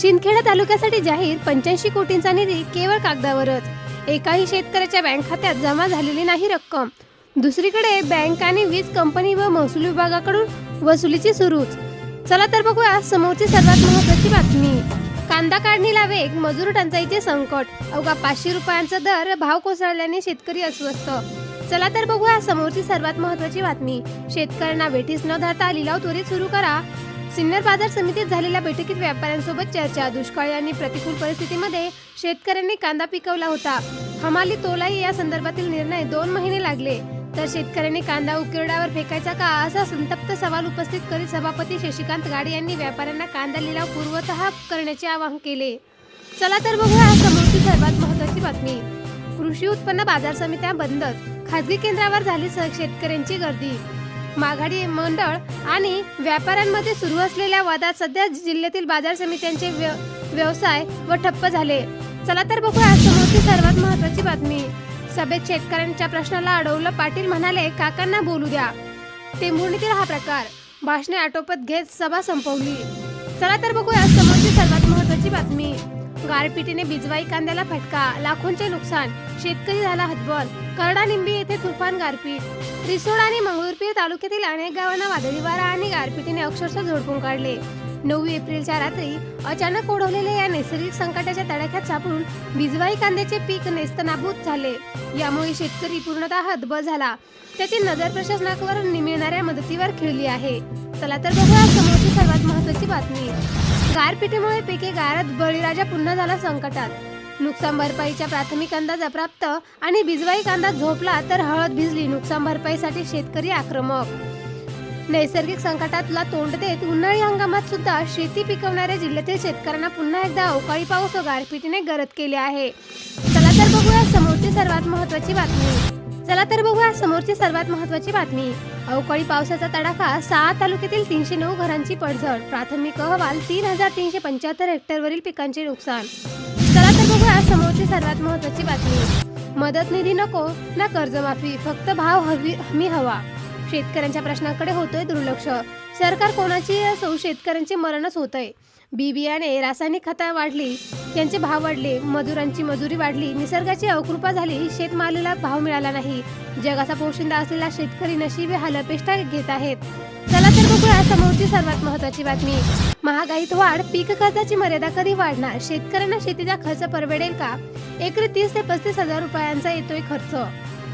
शिंदखेडा तालुक्यासाठी जाहीर पंच्याऐंशी कोटींचा निधी केवळ कागदावरच. एकाही शेतकऱ्याच्या बँक खात्यात जमा झालेली नाही रक्कम. दुसरीकडे बँक आणि वीज कंपनी व महसूल विभागाकडून वसुलीची सुरूच. चला तर बघूया समोरची सर्वात महत्वाची बातमी. कांदा काढणीला वेग मजूर टंचाईचे संकट. अवघा पाचशे रुपयांचा दर भाव कोसळल्याने शेतकरी अस्वस्थ. चला तर बघूया समोरची सर्वात महत्वाची बातमी. शेतकऱ्यांना वेठीस न धरता लिलाव त्वरित सुरू करा. सिन्नर बाजार समितीत झालेल्या बैठकीत व्यापाऱ्यांसोबत चर्चा दुष्काळी आणि प्रतिकूल परिस्थितीमध्ये शेतकऱ्यांनी कांदा पिकवला होता. हमाली तोलाई या संदर्भातील निर्णय दोन महिने लागले. तर शेतकऱ्यांनी कांदा उकिरड्यावर फेकायचा का असा संतप्त सवाल उपस्थित करीत सभापती शशिकांत गाडे यांनी व्यापाऱ्यांना कांदा लिलाव पूर्वतः करण्याचे आवाहन केले. चला तर बघूया समोरची सर्वात महत्वाची बातमी. कृषी उत्पन्न बाजार समित्या बंदच. खाजगी केंद्रावर झाली स- शेतकऱ्यांची गर्दी. माघाडी मंडळ आणि व्यापाऱ्यांमध्ये सुरू असलेल्या वादात सध्या जिल्ह्यातील बाजार समित्यांचे व्य- व्यवसाय व ठप्प झाले. चला तर बघूया समोरची सर्वात महत्वाची बातमी. सभेत शेतकऱ्यांच्या प्रश्नाला अडवलं पाटील म्हणाले काकांना बोलू द्या. टेंभुर्णीतील हा प्रकार. भाषणे आटोपत घेत सभा संपवली. चला तर बघूया समोरची सर्वात महत्वाची बातमी. गारपिटीने बिजवाई कांद्याला फटका लाखोंचे नुकसान शेतकरी झाला हतबल करडा येथे तुफान गारपीट. रिसोड आणि मंगळूरपीर तालुक्यातील अनेक गावांना वादळी वारा आणि गारपिटीने अक्षरशः झोडपून काढले. नऊ एप्रिलच्या रात्री अचानक ओढवलेल्या या नैसर्गिक संकटाच्या तडाख्यात सापडून बिजवाई कांद्याचे पीक नेस्तनाभूत झाले. यामुळे शेतकरी पूर्णतः हतबल झाला. त्याची नजर प्रशासनावर मिळणाऱ्या मदतीवर खिळली आहे. चला तर बघूया समोरची सर्वात महत्वाची बातमी. गारपिटीमुळे पिके गारत बळीराजा पुन्हा झाला संकटात. नुकसान भरपाईच्या प्राथमिक अंदाज अप्राप्त आणि बिजवाई कांदा झोपला तर हळद भिजली नुकसान भरपाईसाठी शेतकरी आक्रमक. नैसर्गिक संकटातला तोंड देत उन्हाळी हंगामात सुद्धा शेती पिकवणाऱ्या जिल्ह्यातील शेतकऱ्यांना पुन्हा एकदा अवकाळी पाऊस व गारपिटीने गरज केले आहे. चला तर बघूया समोरची सर्वात महत्वाची बातमी. चला तर बघूया समोरची सर्वात महत्वाची बातमी. अवकाळी पावसाचा तडाखा सहा तालुक्यातील तीनशे नऊ घरांची पडझड. प्राथमिक अहवाल तीन हजार तीनशे पंच्याहत्तर हेक्टरवरील पिकांचे नुकसान. चला तर बघूया समोरची सर्वात महत्वाची बातमी. मदत निधी नको ना कर्जमाफी फक्त भाव हवी हमी हवा. शेतकऱ्यांच्या प्रश्नांकडे होतोय दुर्लक्ष. सरकार कोणाची असो शेतकऱ्यांचे मरणच होतंय? बी बियाणे रासायनिक खतं वाढली त्यांचे भाव वाढले मजुरांची मजुरी वाढली निसर्गाची अकृपा झाली शेतमालाला भाव मिळाला नाही. जगाचा पोशिंदा असलेला शेतकरी नशिबे हालपेष्टा घेत आहेत. चला तर बघूया समोरची सर्वात महत्वाची बातमी. महागाईत वाढ पीक कर्जाची मर्यादा कधी वाढणार? शेतकऱ्यांना शेतीचा खर्च परवडेल का? एकरी तीस ते पस्तीस हजार रुपयांचा येतोय खर्च.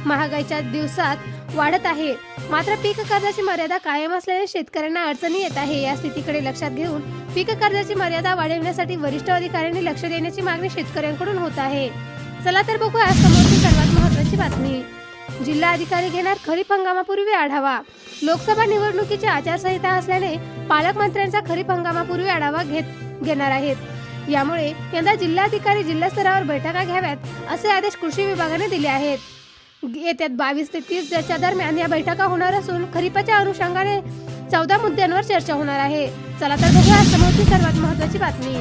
महागाईच्या दिवसात वाढत आहे. मात्र पीक कर्जाची मर्यादा कायम असल्याने शेतकऱ्यांना अडचणी येत आहे या स्थितीकडे लक्षात घेऊन पीक कर्जाची मर्यादा वाढविण्यासाठी वरिष्ठ अधिकाऱ्यांनी लक्ष देण्याची मागणी शेतकऱ्यांकडून होत आहे. चला तर बघूया समोरची सर्वात महत्वाची बातमी. जिल्हा अधिकारी घेणार खरीप हंगामापूर्वी आढावा. लोकसभा निवडणुकीची आचारसंहिता असल्याने पालकमंत्र्यांचा खरीप हंगामापूर्वी आढावा घेत घेणार आहेत. यामुळे यंदा जिल्हाधिकारी जिल्हा स्तरावर बैठका घ्याव्यात असे आदेश कृषी विभागाने दिले आहेत. येत्या बावीस ते तीस च्या दरम्यान या बैठका होणार असून खरीपाच्या अनुषंगाने चौदा मुद्द्यांवर चर्चा होणार आहे. चला तर बघूया समोरची सर्वात महत्वाची बातमी.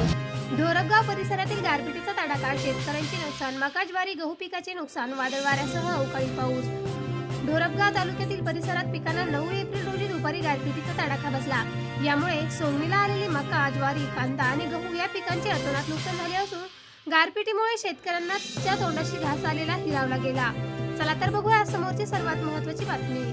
ढोरगाव परिसरातील गारपिटीचा तडाखा. शेतकऱ्यांचे नुकसान मका ज्वारी गहू पिकाचे नुकसान वादळ वाऱ्यासह अवकाळी पाऊस. ढोरपगाव तालुक्यातील परिसरात पिकांना नऊ एप्रिल रोजी दुपारी गारपिटीचा तडाखा बसला. यामुळे सोंगणीला आलेली मका ज्वारी कांदा आणि गहू या पिकांचे अतोनात नुकसान झाले असून गारपिटीमुळे शेतकऱ्यांना त्या तोंडाशी घास आलेला हिरावला गेला. चला तर बघूया समोरची सर्वात महत्वाची बातमी.